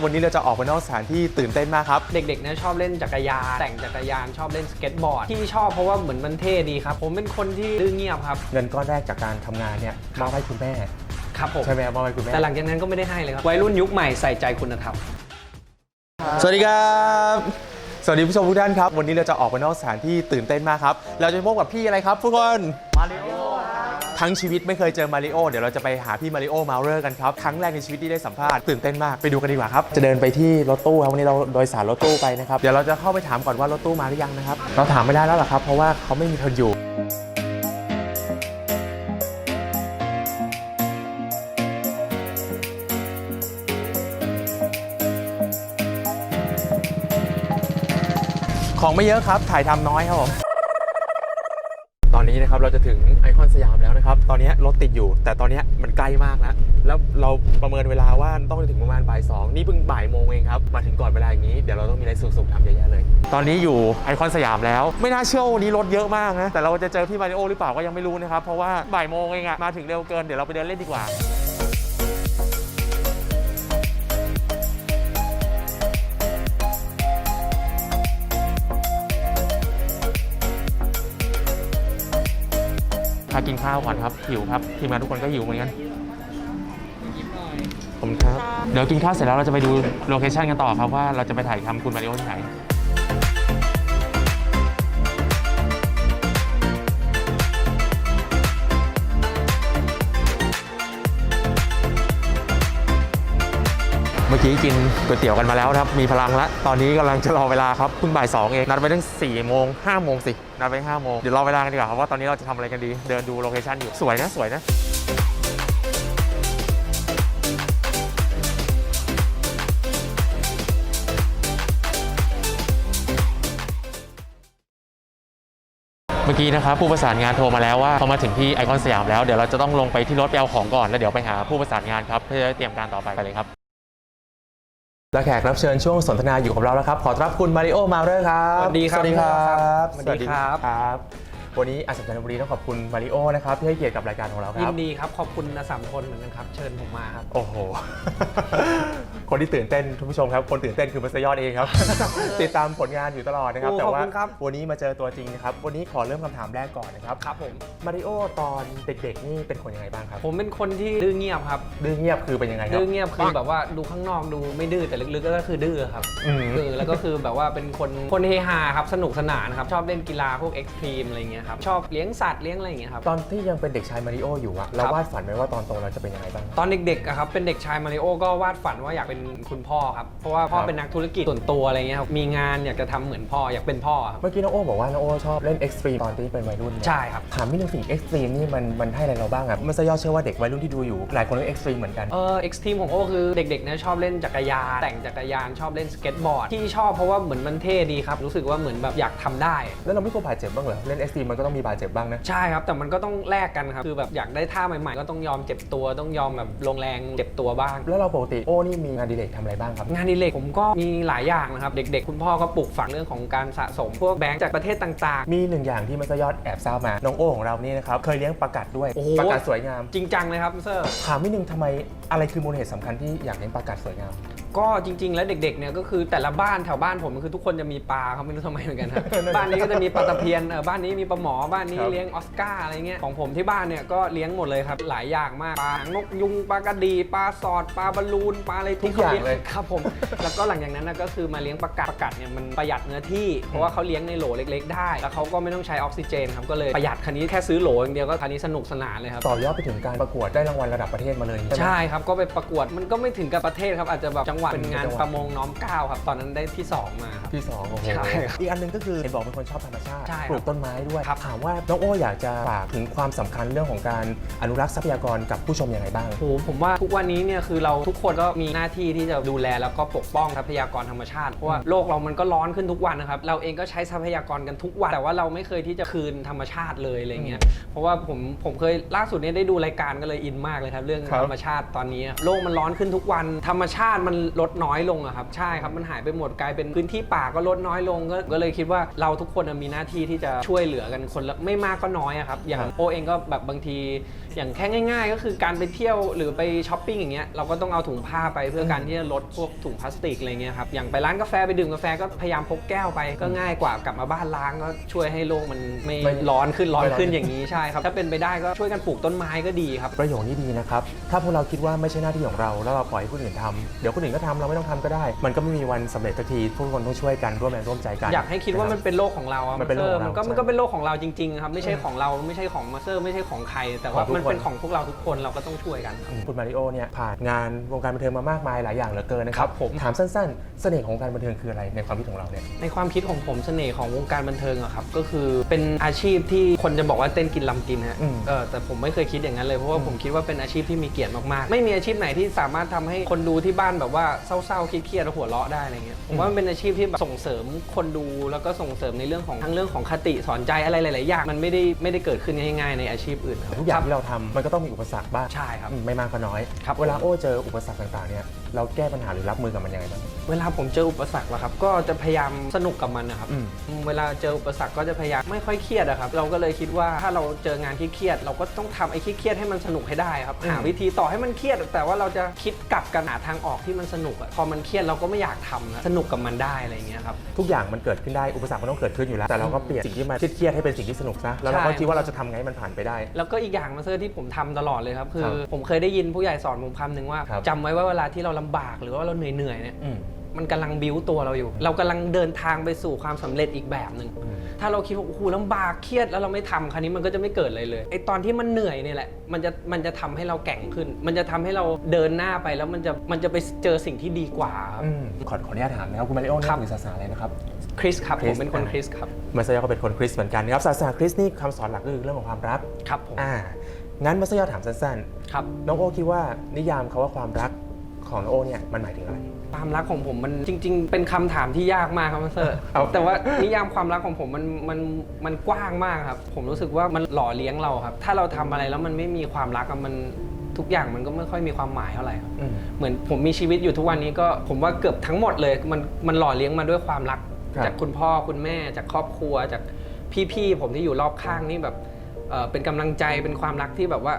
วันนี้เราจะออกไปนอกสถานที่ตื่นเต้นมากครับ เด็กๆเนี่ยชอบเล่นจักรยาน แต่งจักรยานชอบเล่นสเก็ตบอร์ด ที่ชอบเพราะว่าเหมือนมันเท่ดีครับ ผมเป็นคนที่ดื้อเงียบครับ เงินก้อนแรกจากการทำงานเนี่ยมอบให้คุณแม่ ครับผม ใช่ไหมครับมอบให้คุณแม่ แต่หลังจากนั้นก็ไม่ได้ให้เลยครับ วัยรุ่นยุคใหม่ใส่ใจคุณธรรม สวัสดีครับ สวัสดีผู้ชมทุกท่านครับ วันนี้เราจะออกไปนอกสถานที่ตื่นเต้นมากครับ เราจะพบกับพี่อะไรครับทุกคน มาริโอ ทั้งชีวิตไม่เคยเจอมาริโอเดี๋ยวเราจะไปหาพี่มาริโอมาเรอร์กันครับครั้งแรกในชีวิตที่ได้สัมภาษณ์ตื่นเต้นมากไปดูกันดีกว่าครับจะเดินไปที่รถตู้ครับวันนี้เราโดยสารรถตู้ไปนะครับเดี๋ยวเราจะเข้าไปถามก่อนว่ารถตู้มาหรือยังนะครับเราถามไม่ได้แล้วหรอครับเพราะว่าเขาไม่มีคนอยู่ของไม่เยอะครับ ถ่ายทำน้อยครับผม ตอนนี้นะครับเราจะถึงไอคอนสยามแล้ว นะครับ ตอนนี้รถติดอยู่ แต่ตอนนี้มันใกล้มากแล้ว แล้วเราประเมินเวลาว่าต้องถึงประมาณบ่ายสองนี่เพิ่งบ่ายโมงเองครับ มาถึงก่อนเวลาอย่างนี้ เดี๋ยวเราต้องมีอะไรสุกๆทำเยอะๆเลย ตอนนี้อยู่ไอคอนสยามแล้ว ไม่น่าเชื่อวันนี้รถเยอะมากนะ แต่เราจะเจอพี่มาริโอหรือเปล่าก็ยังไม่รู้นะครับ เพราะว่าบ่ายโมงเองอะมาถึงเร็วเกิน เดี๋ยวเราไปเดินเล่นดีกว่า พากินข้าวก่อนครับหิวครับทีมงานทุกคนก็หิวเหมือนกันผมครับ เดี๋ยวกินข้าวเสร็จแล้วเราจะไปดูโลเคชันกันต่อครับว่าเราจะไปถ่ายทำคุณมาริโอที่ไหน มื่อกี้กินก๋วยเตี๋ยวกันมาแล้วนะครับ มีพลังแล้วตอนนี้กำลังจะรอเวลาครับเพิ่งบ่ายสองเองนัดไปตั้ง4ี่โมงห้าโมงสินัดไปห้าโมงเดี๋ยวรอเวลากันดีกว่าครับว่าตอนนี้เราจะทำอะไรกันดี เดินดูโลเคชั่นอยู่สวยนะสวยนะเมื่อกี้นะครับผู้ประสานงานโทรมาแล้วว่าเขามาถึงที่ไอคอนสยามแล้วเดี๋ยวเราจะต้องลงไปที่รถไปเอาของก่อนแล้วเดี๋ยวไปหาผู้ประสานงานครับเพื่อเตรียมการต่อไปกันเลยครับ และแขกรับเชิญช่วงสนทนาอยู่กับเราแล้วครับ ขอต้อนรับคุณมาริโอมาเรอร์ครับ สวัสดีครับสวัสดีครับ สวัสดีครับครับ วันนี้อาสัมชัญบุรีต้องขอบคุณมาริโอนะครับที่ให้เกียรติกับรายการของเราคยิรับ นดีครับ ขอบคุณนะสามคนเหมือนกันครับ เชิญผมมาครับ โอ้โห คนที่ตื่นเต้นทุกผู้ชมครับ คนตื่นเต้นคือมัสยอดเองครับ ติดตามผลงานอยู่ตลอดนะครับ โอ้แต่ว่าขอบคุณครับ วันนี้มาเจอตัวจริงนะครับ วันนี้ขอเริ่มคำถามแรกก่อนนะครับ ครับผม มาริโอตอนเด็กๆ นี่เป็นคนยังไงบ้างครับผมเป็นคนที่ดื้อเงียบครับ ดื้อเงียบคือเป็นยังไงครับ ดื้อเงียบคือแบบว่าดูข้างนอกดูไม่ดื้อแต่ลึกๆก็คือดื้อครับอืม คือแล้วก็คือแบบว่าเป็นคนคนเฮฮาครับสนุกสนานครับชอบเล่นกีฬาพวกเอ็กซ์ตรีมอะไรเงี้ยครับชอบเลี้ยงสัตว์เลี้ยงอะไรอย่างเงี้ยครับ ตอนที่ยังเป็นเด็กชายมาริโออยู่อะเราครับวาดฝันไว้ว่าตอนโตเราจะเป็นยังไงบ้าง ตอนเด็กๆอะครับเป็นเด็กชายมาริโอก็วาดฝันว่าอยากเป็นคุณพ่อครับเพราะว่าพ่อครับ เป็นนักธุรกิจส่วนตัวอะไรเงี้ยครับมีงานอยากจะทำเหมือนพ่ออยากเป็นพ่อครับเมื่อกี้น้องโอบอกว่าน้องโอชอบเล่นเอ็กซ์ตรีมตอนที่เป็นวัยรุ่นเนี่ย ใช่ครับ ถามนิดนึงสิเอ็กซ์ตรีมนี่มันมันให้อะไรเราบ้างอะมัสยอดเชื่อว่าเด็กวัยรุ่นที่ดูอยู่ หลายคนก็เอ็กซ์ตรีมเหมือนกัน เออเอ็กซ์ตรีมของโอคือเด็กๆเนี่ยชอบเล่นจักรยาน แต่งจักรยานชอบเล่นสเก็ตบอร์ด ที่ชอบเพราะว่าเหมือนมันเท่ดีครับ รู้สึกว่าเหมือนแบบอยากทำได้ แล้วเราไม่กลัวบาดเจ็บบ้างเหรอ เล่นเอ็กซ์ตรีมมันก็ต้องมีบาดเจ็บบ้างนะ ใช่ครับ แต่มันก็ต้องแลกกันครับ คือแบบอยากได้ท่าใหม่ๆ ก็ต้องยอมเจ็บตัวต้องยอมแบบลงแรงเจ็บตัวบ้าง แล้วเราปกติโอ้นี่มีงานอดีเลกทำอะไรบ้างครับ งานอดีเลกผมก็มีหลายอย่างนะครับ เด็ก ๆ คุณพ่อก็ปลูกฝังเรื่องของการสะสมพวกแบงค์จากประเทศต่างมีหนึ่งอย่างที่มัสยอดแอบทราบมา น้องโอของเรานี่นะครับเคยเลี้ยงปลากัดด้วยโอ้โห ปลากัดสวยงามๆจริงจังเลยครับเซอร์ ถามนิดนึงทำไมอะไรคือมูลเหตุสำคัญที่อยากเลี้ยงปลากัดสวยงาม ก็จริง ๆ แล้วเด็กๆเนี่ยก็คือแต่ละบ้านแถวบ้านผมคือทุกคนจะมีปลาเขาไม่รู้ทำไมเหมือนกันครับ บ้านนี้ก็จะมีปลาตะเพียนเออบ้านนี้มีปลาหมอบ้านนี้ครับ เลี้ยงออสการ์อะไรเงี้ยของผมที่บ้านเนี่ยก็เลี้ยงหมดเลยครับ หลายอย่างมากปลาหางนกยุงปลากระดีปลาสอดปลาบอลลูนปลาอะไรทุกที่อย่างขเลยครับผม แล้วก็หลังจากนั้นนะก็คือมาเลี้ยงปลากัดปลากัดเนี่ยมันประหยัดเนื้อที่เพราะว่าเขาเลี้ยงในโหลเล็ก ๆ ได้แล้วเขาก็ไม่ต้องใช้ออกซิเจนครับก็เลยประหยัดคันนี้แค่ซื้อโหลอย่างเดียวก็คันนี้สนุกสนานเลยครับ ต่อยอดไปถึงการประกวดได้รางวัลระดับประเทศมาเลยไหม ใช่ครับ ก็ไปประกวดมันก็ไม่ถึงกับประเทศครับ อาจจะแบบจังหวัดเป็เป็นนงานจังหวัดประมงน้อมเกล้าครับ ตอนนั้นได้ที่ 2 มาครับ ที่สองโอ้โหใช่ครับอีกอันหนึงก็คือเห็นบอกเป็นคนชอบธรรมชาติใช่ครับปลูกต้นไม้ด้วยครับ ถามว่าน้องโออยากจะฝากถึงความสำคัญเรื่องของการอนุรักษ์ทรัพยากรกับผู้ชมยังไงบ้าง โอ้โหผมว่าทุกวันนี้เนี่ยคือเราทุกคนก็มีหน้าที่ที่จะดูแลแล้วก็ปกป้องทรัพยากรธรรมชาติ เพราะว่าโลกเรามันก็ร้อนขึ้นทุกวันนะครับ เราเองก็ใช้ทรัพยากรกันทุกวัน แต่ว่าเราไม่เคยที่จะคืนธรรมชาติเลยอะไรเงี้ย เพราะว่าผมผมเคยล่าสุดเนี่ยได้ดูรายการก็เลยอินมากเลยครับเรื่องครับธรรมชาติตอนนี้ โลกมันร้อนขึ้นทุกวัน ธรรมชาติมันลดน้อยลงอะครับใช่ครับมันหายไปหมดกลายเป็นพื้นที่ป่าก็ลดน้อยลงก็ก็เลยคิดว่าเราทุกคนมีหน้าที่ที่จะช่วยเหลือกันคนละไม่มากก็น้อยอะครับอย่างครับโอเองก็แบบบางทีอย่างแค่ง่าย ๆ ก็คือการไปเที่ยวหรือไปช้อปปิ้งอย่างเงี้ยเราก็ต้องเอาถุงผ้าไปเพื่อการที่จะลดพวกถุงพลาสติกอะไรเงี้ยครับอย่างไปร้านกาแฟไปดื่มกาแฟก็พยายามพกแก้วไปก็ง่ายกว่ากลับมาบ้านล้างก็ช่วยให้โลกมันไม่ไม่ร้อนขึ้นร้อนไม่ร้อนขึ้นอย่างนี้ใช่ครับถ้าเป็นไปได้ก็ช่วยกันปลูกต้นไม้ก็ดีครับประโยคนี้ดีนะครับถ้าพวกเราคิดว่าไม่ใช่หน้าที่ของเราแล้วเราปล่อยให้คนอื่นทำเดี๋ยวคนอื่นก็ทำเราไม่ต้องทำก็ได้ มันก็ไม่มีวันสำเร็จสักทีทุกคนต้องช่วยกันร่วมแรงร่วมใจกันอยากให้คิดว่ามันะรับเป็นโลกของเราอะมันเป็นโลกของเรามันก็ใช่มันก็เป็นโลกของเราจริงๆครับไม่ใช่ของเราไม่ใช่ของมาสเตอร์ไม่ใช่ของใคร แต่ว่าของทุกมันเป็นคนของพวกเราทุกคนเราก็ต้องช่วยกันครับ คุณมาริโอเนี่ยผ่านงานวงการบันเทิงมามากมายหลายอย่างเหลือเกินนะคครัรับบผม ถามสั้นๆ เสน่ห์ของวงการบันเทิงคืออะไรในความคิดของเราเนี่ย ในความคิดของผมเสน่ห์ของวงการบันเทิงอะครับก็คือเป็นอาชีพที่คนจะบอกว่าเต้นกินลำกินฮะอืมเออแต่ผมไม่เคยคิดอย่างนั้นเลยเพราะว่าอืมผมคิดว่าเป็นอาชีพที่มีเกียรติมากๆ ไม่มีอาชีพไหนที่สามารถทำให้คนดูที่บ้านแบบว่าเศร้าๆเครียดๆแล้วหัวเราะได้อะไรเงี้ยผมว่ามันเป็นอาชีพที่แบบส่งเสริมคนดูแล้วก็ส่งเสริมในเรื่องของทั้งเรื่องของคติสอนใจอะไรหลายๆอย่างมันไม่ได้ไม่ได้เกิดขึ้นง่ายๆในอาชีพอื่นครับทุกอย่างที่เราทำมันก็ต้องมีอุปสรรคบ้างใช่ครับอืมไม่มากก็น้อย ครับ เวลาโอ้เจออุปสรรคต่างๆเนี่ย เราแก้ปัญหาหรือรับมือกับมันยังไงบ้าง เวลาผมเจออุปสรรคอะครับ ก็จะพยายามสนุกกับมันนะครับอืมอืม เวลาเจออุปสรรคก็จะพยายามไม่ค่อยเครียดอะครับ เราก็เลยคิดว่าถ้าเราเจองานที่เครียด เราก็ต้องทำไอ้ที่เครียดให้มันสนุกให้ได้ครับอืมหาวิธีต่อให้มันเครียด แต่ว่าเราจะคิดกลับกันหาทางออกที่มันสนุกอะพอมันเครียดเราก็ไม่อยากทำนะสนุกกับมันได้อะไรอย่างเงี้ยครับ ทุกอย่างมันเกิดขึ้นได้อุปสรรคมันต้องเกิดขึ้นอยู่แล้ว แต่เราก็เปลี่ยนสิ่งที่มันเครียดๆให้เป็นสิ่งที่สนุกซะแล้วเราก็ใช่ คิดว่าเราจะทำไงให้มันผ่านไปได้ แล้วก็อีกอย่างมาเซอร์ที่ผมทำตลอดเลยครับ คืครัอบผมเคยได้ยินผู้ใหญ่สอนผมคำหนึ่งว่าครับจำไว้ว่าเวลาที่เราลำบากหรือว่าเราเหนื่อยๆเนี่ยอืมมันกำลังบิ้วตัวเราอยู่ เรากำลังเดินทางไปสู่ความสำเร็จอีกแบบหนึ่งอืมถ้าเราคิดว่าโอ้โหลำบากเครียดแล้วเราไม่ทำคราวนี้มันก็จะไม่เกิดอะไรเลยไอตอนที่มันเหนื่อยเนี่ยแหละมันจะมันจะทำให้เราแกร่งขึ้น มันจะทำให้เราเดินหน้าไปแล้วมันจะมันจะไปเจอสิ่งที่ดีกว่าครับอืมขอขออนุญาตถามนะครับคุณมาริโอครันับบถือศาสนาอะไรนะครับคริสครับคริผสมเป็นคนอ่าคริสครับมาสยาก็เป็นคนคริสต์เหมือนกันนะครับศาสนาคริสต์นี่คำสอนหลักก็คือเรื่องของความรักครับผมอ่างั้นมาสยาถามสั้นครับๆน้องโอคิดว่านิยามคาว่าความรัก ของน้องโอเนี่ยมันหมายถึงอะไร ความรักของผมมันจริง ๆ เป็นคำถามที่ยากมากครับมาสเตอร์เอา แต่ว่านิยามความรักของผมมันมันมันกว้างมากครับ ผมรู้สึกว่ามันหล่อเลี้ยงเราครับ ถ้าเราทำอะไรแล้วมันไม่มีความรักอะมันทุกอย่างมันก็ไม่ค่อยมีความหมายเท่าไหร่ครับอืม เหมือนผมมีชีวิตอยู่ทุกวันนี้ก็ผมว่าเกือบทั้งหมดเลย มันมันหล่อเลี้ยงมาด้วยความรัก ครับ จากคุณพ่อคุณแม่จากครอบครัวจากพี่ๆผมที่อยู่รอบข้างนี่แบบเอ่อเป็นกำลังใจเป็นความรักที่แบบว่า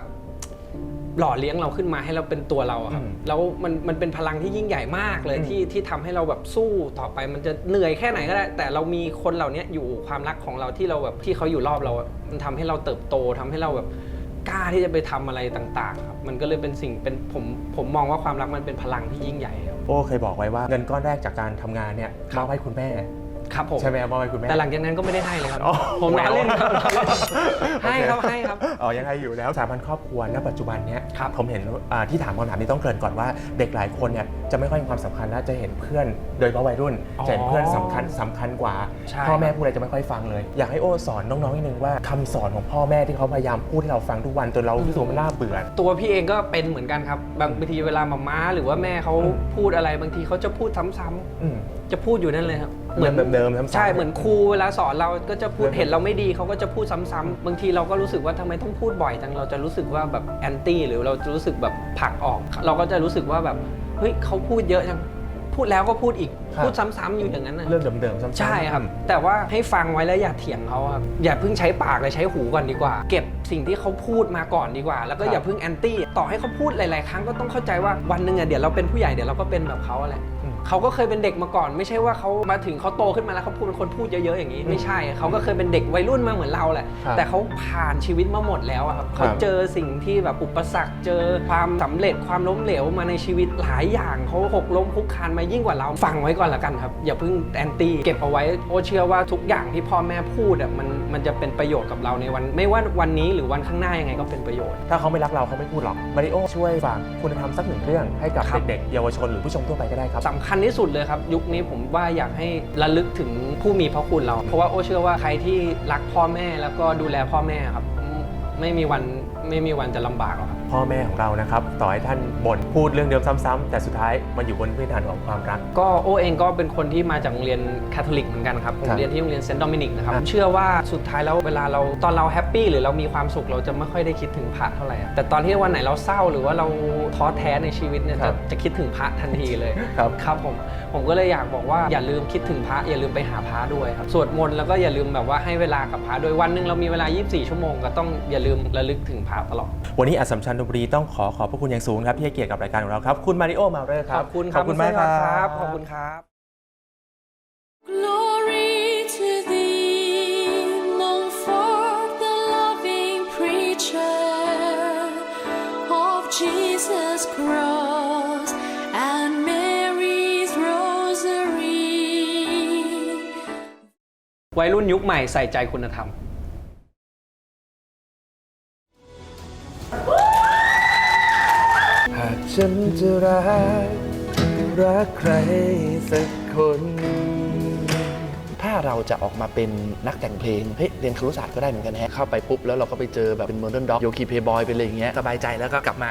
หล่อเลี้ยงเราขึ้นมาให้เราเป็นตัวเราอะครับ อืม แล้วมันมันเป็นพลังที่ยิ่งใหญ่มากเลยอืมที่ที่ทำให้เราแบบสู้ต่อไปมันจะเหนื่อยแค่ไหนก็ได้ แต่เรามีคนเหล่านี้อยู่ความรักของเราที่เราแบบที่เขาอยู่รอบเราอะมันทำให้เราเติบโตทำให้เราแบบกล้าที่จะไปทำอะไรต่างๆครับมันก็เลยเป็นสิ่งเป็นผมผมมองว่าความรักมันเป็นพลังที่ยิ่งใหญ่ครับ โอ้เคยบอกไว้ว่าเงินก้อนแรกจากการทำงานเนี่ยครัมบอบให้คุณแม่ ครับผม ใช่ไหมครับมอบให้คุณแม่ แต่หลังจากนั้นก็ไม่ได้ให้เลยครับ อ๋อผมล้อเล่นครับล้อเล่นโอเคให้ครับให้ครับ อ๋อยังให้อยู่แล้วสถาบันครอบครัวณปัจจุบันเนี้ยครับผมเห็นอ่าที่ถามคำถามนี้ต้องเกริ่นก่อนว่าเด็กหลายคนเนี่ยจะไม่ค่อยให้ความสำคัญและจะเห็นเพื่อนโดยเฉพาะวัยรุ่นอ๋อจะเห็นเพื่อนสำคัญสำคัญกว่า ใช่พ่อแม่พูดอะไรจะไม่ค่อยฟังเลย อยากให้โอ้สอนน้องๆนิดนึงว่าคำสอนของพ่อแม่ที่เขาพยายามพูดให้เราฟังทุกวันจนเรารู้สึกว่ามันน่าเบื่อ ตัวพี่เองก็เป็นเหมือนกันครับ บางบางทีเวลามาม้าหรือว่าแม่เขาอืม พูดอะไรบางทีเขาจะพูดซ้ำๆอืมจะพูดอยู่นั่นเลยครับ เหมือนเดิมๆซ้ำๆ ใช่เหมือนครูเวลาสอนเราก็จะพูดเดิมๆเห็นเราไม่ดีเขาก็จะพูดซ้ำๆบางทีเราก็รู้สึกว่าทำไมต้องพูดบ่อยจังเราจะรู้สึกว่าแบบแอนตี้หรือเราจะรู้สึกแบบผลักออก เราก็จะรู้สึกว่าแบบเฮ้ยเขาพูดเยอะจังพูดแล้วก็พูดอีกครับ พูดซ้ำๆอยู่อย่างนั้นนะเรื่องเดิมๆซ้ำๆ ใช่ครับ แต่ว่าให้ฟังไว้แล้วอย่าเถียงเขาครับ อย่าเพิ่งใช้ปากเลยใช้หูก่อนดีกว่า เก็บสิ่งที่เขาพูดมาก่อนดีกว่า แล้วก็ครับ อย่าเพิ่งแอนตี้ ต่อให้เขาพูดหลาย ๆ ครั้งก็ต้องเข้าใจว่าวันหนึ่งอะเดี๋ยวเราเป็นผู้ใหญ่เดี๋ยวเราก็เป็นแบบเขาแหละอืม เขาก็เคยเป็นเด็กมาก่อน ไม่ใช่ว่าเขามาถึงเขาโตขึ้นมาแล้วเขาพูดเป็นคนพูดเยอะๆอย่างนี้อืมไม่ใช่เขาก็เคยเป็นเด็กวัยรุ่นมาเหมือนเราแหละ ครับแต่เขาผ่านชีวิตมาหมดแล้วอะครับเขาเจอสิ่งที่แบบอุปสรรคเจอความสำเร็จความล้มเหลวมาในชีวิตหลายอย่างเขาหกล้มคุกคานมายิ่งกว่าเราฟังไว้ก่อนละกันครับ อย่าเพิ่งแอนตี้เก็บเอาไว้โอเชื่อว่าทุกอย่างที่พ่อแม่พูดอะมันมันจะเป็นประโยชน์กับเราในวัน ไม่ว่าวันนี้หรือวันข้างหน้ายังไงก็เป็นประโยชน์ ถ้าเขาไม่รักเราเขาไม่พูดหรอกมาริโอช่วยฝากคุณธรรมสักหนึ่งเรื่องให้กับครับ เด็กๆเยาวชนหรือผู้ชมทั่วไปก็ได้ครับ สำคัญที่สุดเลยครับ ยุคนี้ผมว่าอยากให้ระลึกถึงผู้มีพระคุณเรา เพราะว่าโอ้เชื่อว่าใครที่รักพ่อแม่แล้วก็ดูแลพ่อแม่ครับ ไม่มีวันไม่มีวันจะลำบากหรอกครับ พพ่อแม่ของเรานะครับ ต่อให้ท่านบ่นพูดเรื่องเดิมซ้ำๆแต่สุดท้ายมันอยู่บนพื้นฐานของความรัก ก็โอเองก็เป็นคนที่มาจากโรงเรียนคาทอลิกเหมือนกันครับผมครับเรียนที่โรงเรียนเซนต์โดมินิกนะครับครัผบมเชื่อว่าสุดท้ายแล้วเวลาเราตอนเราแฮปปี้หรือเรามีความสุขเราจะไม่ค่อยได้คิดถึงพระเท่าไหร่อะแต่ตอนที่วันไหนเราเศร้าหรือว่าเราท้อแท้ในชีวิตเนี่ยครัจะบจะคิดถึงพระทันทีเลยครับ ครับผมผมก็เลยอยากบอกว่าอย่าลืมคิดถึงพระอย่าลืมไปหาพระด้วยครับสวดมนต์แล้วก็อย่าลืมแบบว่าให้เวลากับพระโดยวันหนึ่งเรามีเวลา 24 ชั่วโมงก็ต้องอย่าลืมระลึกถึงพระตลอด วันนี้อัสสัมชัญธนบุรีต้องขอขอบพระคุณอย่างสูงครับที่ให้เกียรติกับรายการของเราครับ คุณมาริโอมาเรอร์คขรับอบคุณคขรัอบบคุณมากคณรัเสื้อบขอบคุณครับ Glory to thee, among forth the loving preacher of Jesus' cross and Mary's rosary. วัยรุ่นยุคใหม่ใส่ใจคุณธรรม ฉันจะรัก รักใครสักคน ถ้าเราจะออกมาเป็นนักแต่งเพลง เฮ้ยเรียนครุศาสตร์ก็ได้เหมือนกันแฮะเข้าไปปุ๊บแล้วเราก็ไปเจอแบบเป็นโมเดิร์นด็อกโยคีเพย์บอยเป็นอะไรอย่างเงี้ยสบายใจแล้วก็กลับมา